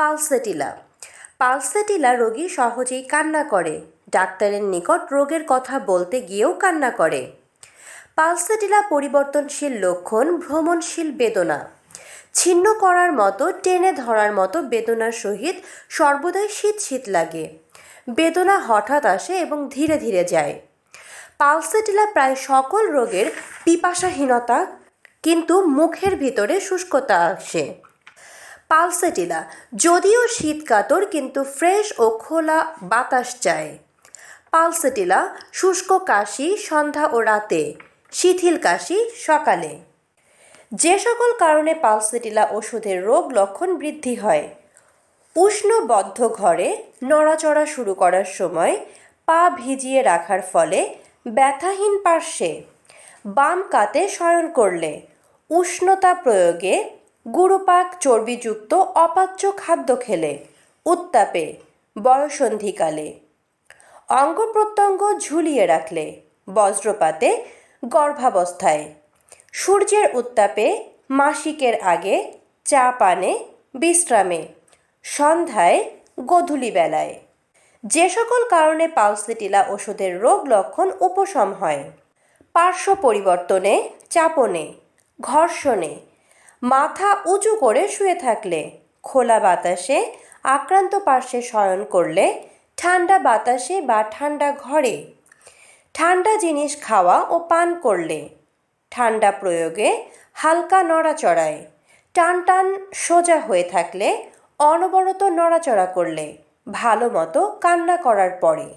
Pulsatilla. Pulsatilla রোগী সহজেই কান্না করে। ডাক্তারের নিকট রোগের কথা বলতে গিয়েও কান্না করে। পালসেটিলা পরিবর্তনশীল লক্ষণ ভ্রমণশীল বেদনা। ছিন্ন করার মতো, টেনে ধরার মতো বেদনার সহিত সর্বদাই শীত শীত লাগে। বেদনা হঠাৎ আসে এবং ধীরে ধীরে যায়। পালসেটিলা প্রায় সকল রোগের পিপাসাহীনতা, কিন্তু মুখের ভিতরে শুষ্কতা আসে। পালসেটিলা যদিও শীতকাতর কিন্তু ফ্রেশ ও খোলা বাতাস চায়। পালসেটিলা শুষ্ক কাশি সন্ধ্যা ও রাতে, শিথিল কাশি সকালে। যে সকল কারণে পালসেটিলা ওষুধের রোগ লক্ষণ বৃদ্ধি হয়। উষ্ণবদ্ধ ঘরে নড়াচড়া শুরু করার সময় পা ভিজিয়ে রাখার ফলে ব্যথাহীন পার্শ্বে বাম কাতে শয়ন করলে উষ্ণতা প্রয়োগে গুরুপাক চর্বিযুক্ত অপাচ্য খাদ্য খেলে। উত্তাপে, বয়সন্ধিকালে। অঙ্গ প্রত্যঙ্গ ঝুলিয়ে রাখলে, বজ্রপাতে, গর্ভাবস্থায়। সূর্যের উত্তাপে, মাসিকের আগে, চা পানে, বিশ্রামে। সন্ধ্যায়, গধূলি বেলায়। যে সকল কারণে পালসিটিলা ওষুধের রোগ লক্ষণ উপশম হয়। পার্শ্ব পরিবর্তনে, চাপনে, ঘর্ষণে মাথা উঁচু করে শুয়ে থাকলে, খোলা বাতাসে আক্রান্ত পার্শ্বে শয়ন করলে, ঠান্ডা বাতাসে বা ঠান্ডা ঘরে ঠান্ডা জিনিস খাওয়া ও পান করলে, ঠান্ডা প্রয়োগে হালকা নড়াচড়ায়, টান টান সোজা হয়ে থাকলে অনবরত নড়াচড়া করলে ভালো মতো কান্না করার পরে।